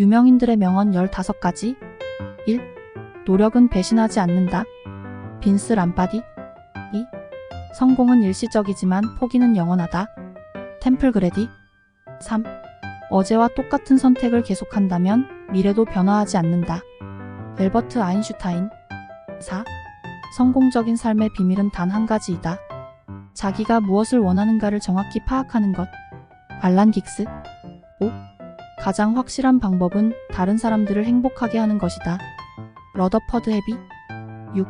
유명인들의 명언 15가지 1. 노력은 배신하지 않는다. 빈스 람파디 2. 성공은 일시적이지만 포기는 영원하다. 템플 그레디 3. 어제와 똑같은 선택을 계속한다면 미래도 변화하지 않는다. 엘버트 아인슈타인 4. 성공적인 삶의 비밀은 단 한 가지이다. 자기가 무엇을 원하는가를 정확히 파악하는 것. 알란 긱스 5. 가장 확실한 방법은 다른 사람들을 행복하게 하는 것이다. 러더퍼드 헤비 6.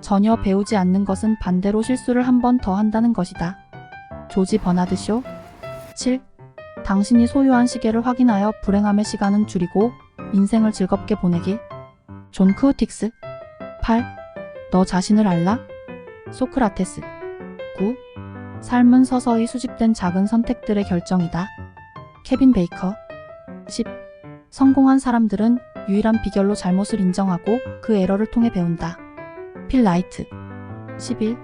전혀 배우지 않는 것은 반대로 실수를 한 번 더 한다는 것이다. 조지 버나드 쇼 7. 당신이 소유한 시계를 확인하여 불행함의 시간은 줄이고 인생을 즐겁게 보내길. 존 크우틱스 8. 너 자신을 알라? 소크라테스 9. 삶은 서서히 수집된 작은 선택들의 결정이다. 케빈 베이커 10. 성공한 사람들은 유일한 비결로 잘못을 인정하고 그 에러를 통해 배운다. 필 라이트 11.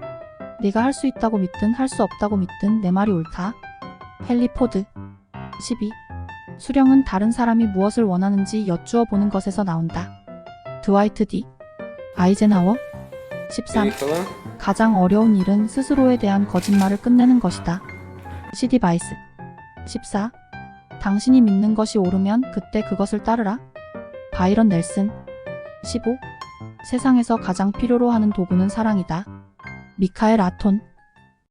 네가 할 수 있다고 믿든 할 수 없다고 믿든 내 말이 옳다. 헨리 포드 12. 수령은 다른 사람이 무엇을 원하는지 여쭈어 보는 것에서 나온다. 드와이트 디 아이젠하워 13. Nicola? 가장 어려운 일은 스스로에 대한 거짓말을 끝내는 것이다. CD 바이스 14. 당신이 믿는 것이 옳으면 그때 그것을 따르라. 바이런 넬슨 15. 세상에서 가장 필요로 하는 도구는 사랑이다. 미카엘 아톤